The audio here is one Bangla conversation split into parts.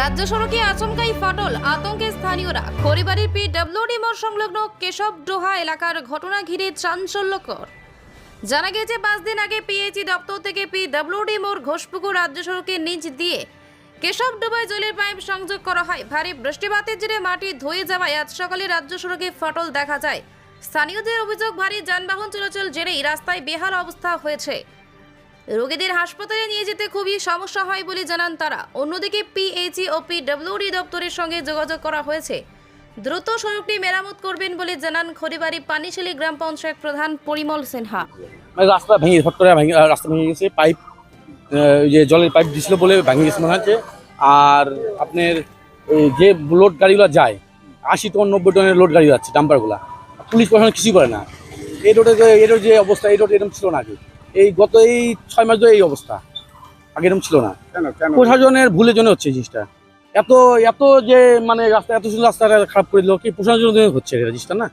রাজ্য সড়কে আচমকাই ফাটল, আতঙ্কে স্থানীয়রা। খড়িবাড়ির পিডব্লিউডি মোড় সংলগ্ন কেশব ডোহা এলাকার ঘটনা ঘিরে চাঞ্চল্যকর। জানা গেছে পাঁচ দিন আগে পিএইচি দপ্তর থেকে পি পিডব্লিউডি মোড় ঘোষপুকুর রাজ্য সড়কের নিচ দিয়ে কেশব ডোবায় জলের পাইপ সংযোগ করা হয়। ভারী বৃষ্টিপাতের জেরে মাটি ধুয়ে যাওয়ায় আজ সকালে রাজ্য সড়কে ফাটল দেখা যায়। স্থানীয়দের অভিযোগ, ভারী যানবাহন চলাচল জেরেই রাস্তায় বেহাল অবস্থা হয়েছে। রোগীদের হাসপাতালে নিয়ে যেতে খুবই সমস্যা হয় বলে জানান তারা। অন্যদিকে পিএইচই ও পিডব্লিউডি দপ্তরের সঙ্গে যোগাযোগ করা হয়েছে। দ্রুত সড়কটি মেরামত করবেন বলে জানান খড়িবাড়ি পানিশালী গ্রাম পঞ্চায়েত প্রধান পরিমল সিনহা। মানে রাস্তা ভেঙে হট করে রাস্তা ভেঙে গেছে, পাইপ যে জলের পাইপ দিছিল বলে ভেঙে গেছে মনে হচ্ছে। আর আপনার যে লোড গাড়িগুলো যায়, আশি টন, নব্বই টনের লোড গাড়ি যাচ্ছে ডাম্পারগুলা পুলিশ প্রশাসন কিছুই করে না। এই রোডে এই রোড যে অবস্থা, এই রোড এরকম ছিল না আগে। এই গত এই ছয় মাস ধরে এই অবস্থা। আগে এরকম ছিল না। প্রশাসনের ভুলের জন্য হচ্ছে জিনিসটা। এত এত যে মানে রাস্তা এত সুন্দর রাস্তাটা খারাপ করে দিল কি প্রশাসনের জন্য হচ্ছে জিনিসটা না?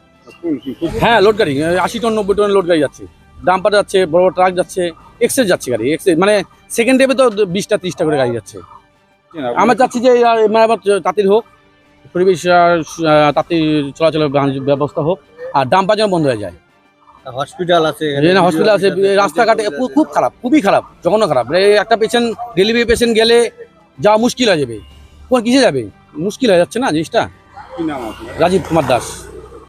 হ্যাঁ লোড গাড়ি আশি টন নব্বই টন লোড গাড়ি যাচ্ছে। ডাম্পার যাচ্ছে বড় বড় ট্রাক যাচ্ছে এক্সেস যাচ্ছে গাড়ি এক্সেস মানে সেকেন্ড ডেবে তো বিশটা ত্রিশটা করে গাড়ি যাচ্ছে। আমরা চাচ্ছি যে মেরামত তাঁতির হোক পরিবেশ তাঁতির চলাচলের ব্যবস্থা হোক আর ডাম্পার যেন বন্ধ হয়ে যায়। হসপিটাল আছে হসপিটাল আছে রাস্তাঘাটে খুব খারাপ খুবই খারাপ জঘন্য খারাপ। এই একটা পেশেন্ট ডেলিভারি পেশেন্ট গেলে যাওয়া মুশকিল হয়ে যাবে। তোমার কিসে যাবে? মুশকিল হয়ে যাচ্ছে না জিনিসটা? রাজীব কুমার দাস।